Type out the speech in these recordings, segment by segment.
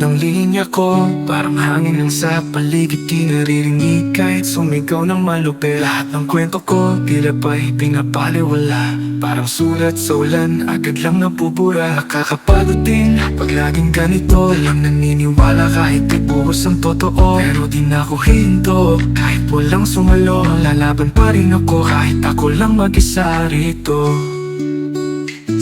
ng linya ko. Parang hangin lang sa paligid Di naririnig. Kahit sumigaw ng malupit Lahat ng kwento ko tila ba'y pinapaliwala Parang sulat sa ulan Agad lang nabubura. Nakakapagod din Pag laging ganito Lang naniniwala kahit di ang totoo. Pero di na ako hinto Kahit walang sumalo Lalaban pa rin ako. Kahit ako lang mag-isa rito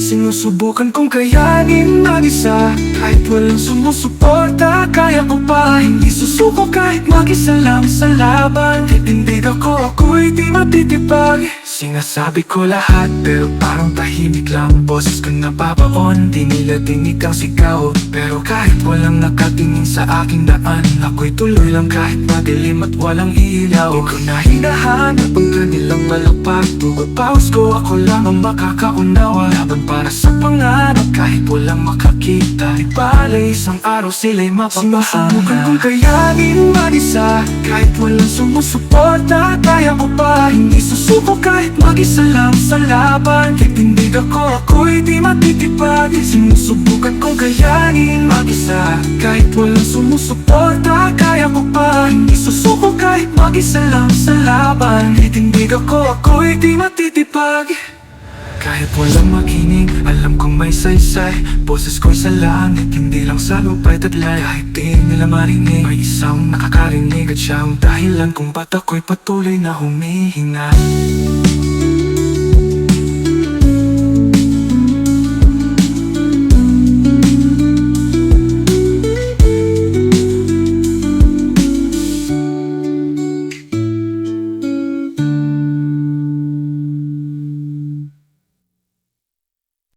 Sinusubukan kong kayanin mag-isa Kahit walang sumusuporta Kaya ko pa. Hindi susuko kahit mag-isa lang sa laban. Titindig ako, ako'y di matitipag Sinasabi ko lahat Pero parang tahimik lang. Ang Boses ko napapaon Di nila dinig ang sigaw. Pero kahit walang nakatingin sa aking daan Ako'y tuloy lang kahit madilim at walang ilaw. Ko na hinahanap ang kanilang malapag. Tumapaos ko ako lang ang makakaunawa. Laban para sa pangarap kahit walang makakita. Di bale isang araw sila'y mapapahanap Sinusubukan kong kayanin mag-isa. Kahit walang sumusuporta Kaya ko pa. Hindi susuko kahit mag-isa lang sa laban Titindig ako, ako'y di matitipag. Sinusubukan kong kayanin mag-isa. Kahit walang sumusuporta Kaya ko pa. Hindi susuko kahit mag-isa lang sa laban. Titindig ako, ako'y di matitipag. Kahit walang makinig, alam kong may saysay. Boses ko'y sa langit, hindi lang sa lupay taglay Kahit di nila marinig, may isang nakakarinig At siya ang dahilan kung ba't ako'y patuloy na humihinga